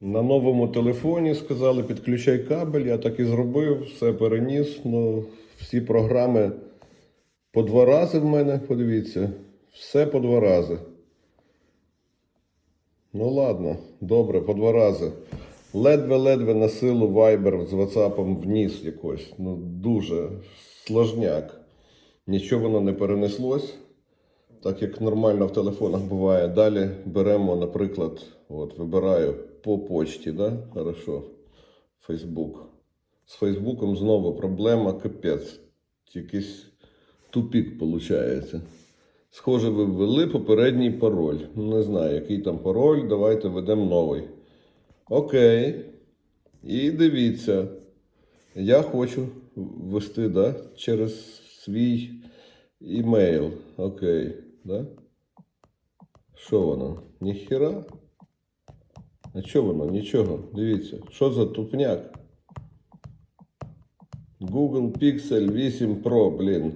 На новому телефоні сказали, підключай кабель, я так і зробив, все переніс. Ну, всі програми по два рази в мене, подивіться, все по два рази. Ну ладно, добре, по два рази. Ледве-ледве на силу Viber з WhatsApp вніс якось. Ну, дуже сложняк. Нічого воно не перенеслось, так як нормально в телефонах буває. Далі беремо, наприклад, от вибираю по почті, да? Хорошо. Facebook. З Фейсбуком знову проблема, капець. Якийсь тупік виходить. Схоже, ви ввели попередній пароль. Ну, Не знаю, який там пароль. Давайте введемо новий. Окей. І дивіться. Я хочу ввести да, через свій імейл. Окей. Да? Що воно? Ніхіра? А що воно? Нічого. Дивіться. Що за тупняк? Google Pixel 8 Pro, блін.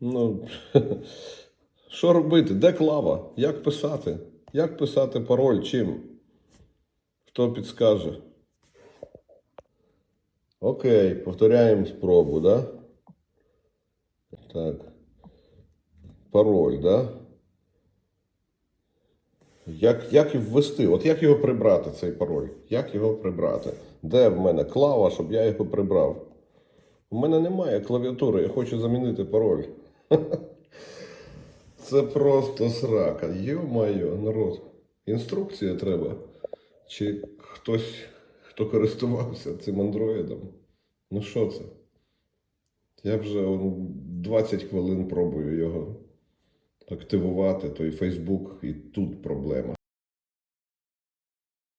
Ну, що робити? Де клава? Як писати? Як писати пароль? Чим? Хто підскаже? Окей, повторяємо спробу, да? Так. Пароль, да? Як, як ввести? От як його прибрати, цей пароль? Як його прибрати? Де в мене клава, щоб я його прибрав? У мене немає клавіатури, я хочу замінити пароль. Це просто срака. Йо-моє, народ. Інструкція треба. Чи хтось, хто користувався цим андроїдом? Ну що це? Я вже 20 хвилин пробую його активувати, той Фейсбук, і тут проблема.